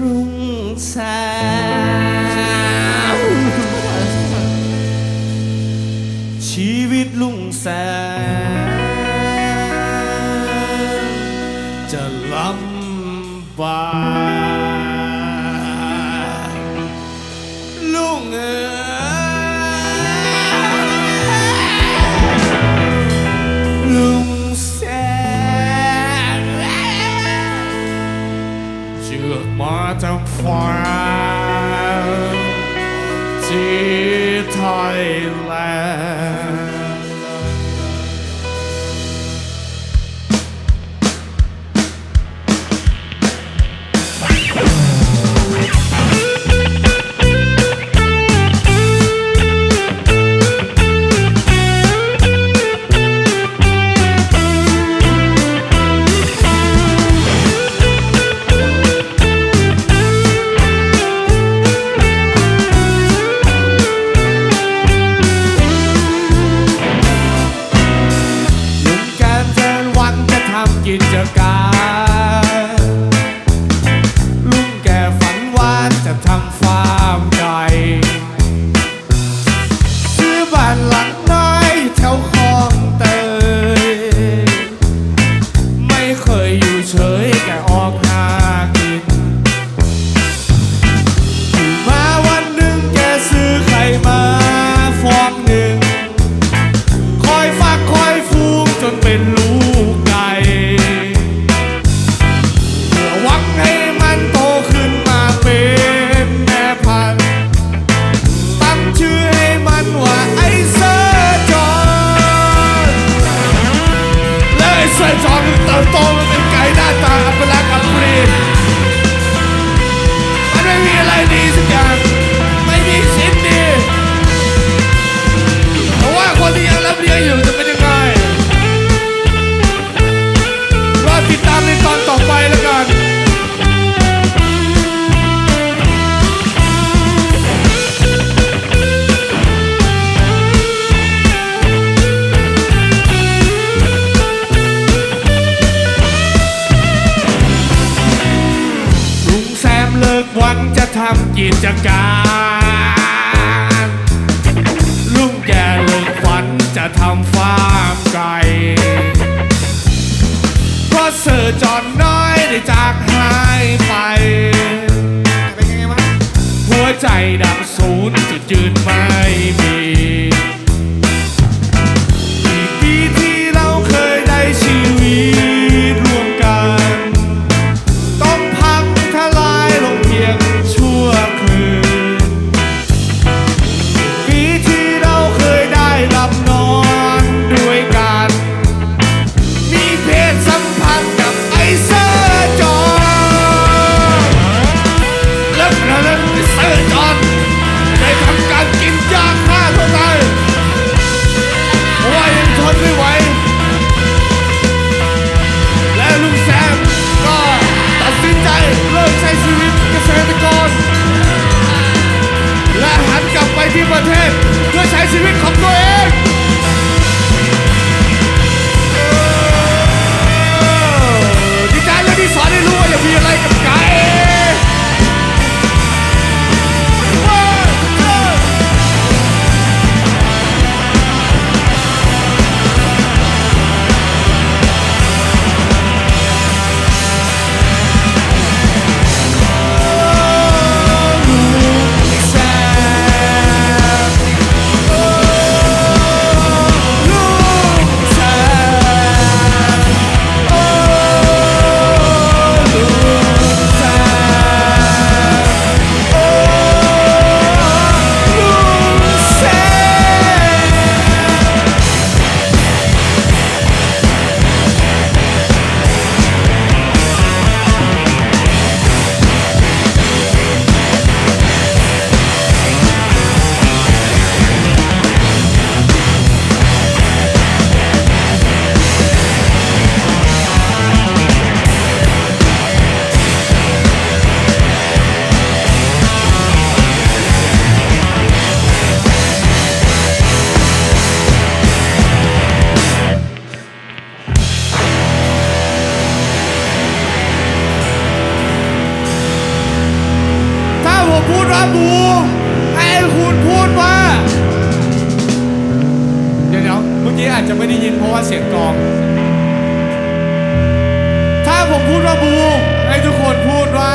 รุ่งสาวชีวิตลุ่งแสงจะลำบาก เลิกหวังจะทำกิจการลุงแกเลิกฝันจะทำฟาร์มไก่เพราะเสือจอนน้อยได้จากหายไป หัวใจดับศูนย์จุดยืนไม่มี ชีวิตของ ผมพูดว่าบูไอ้คุณพูดว่า เดี๋ยวเเมื่อกี้อาจจะไม่ได้ยินเพราะว่าเสียงกอง ถ้าผมพูดว่าบูไอ้ทุกคนพูดว่า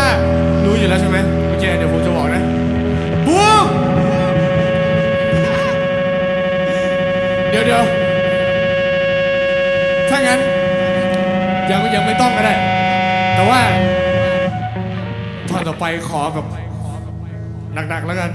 รู้อยู่แล้วใช่ไหมโอเคเดี๋ยวผมจะบอกนะบูเดี๋ยวเดี๋ยวถ้างั้นยังยังไม่ต้องก็ได้ แต่ว่าตอนต่อไปขอกับ หนักๆแล้วกัน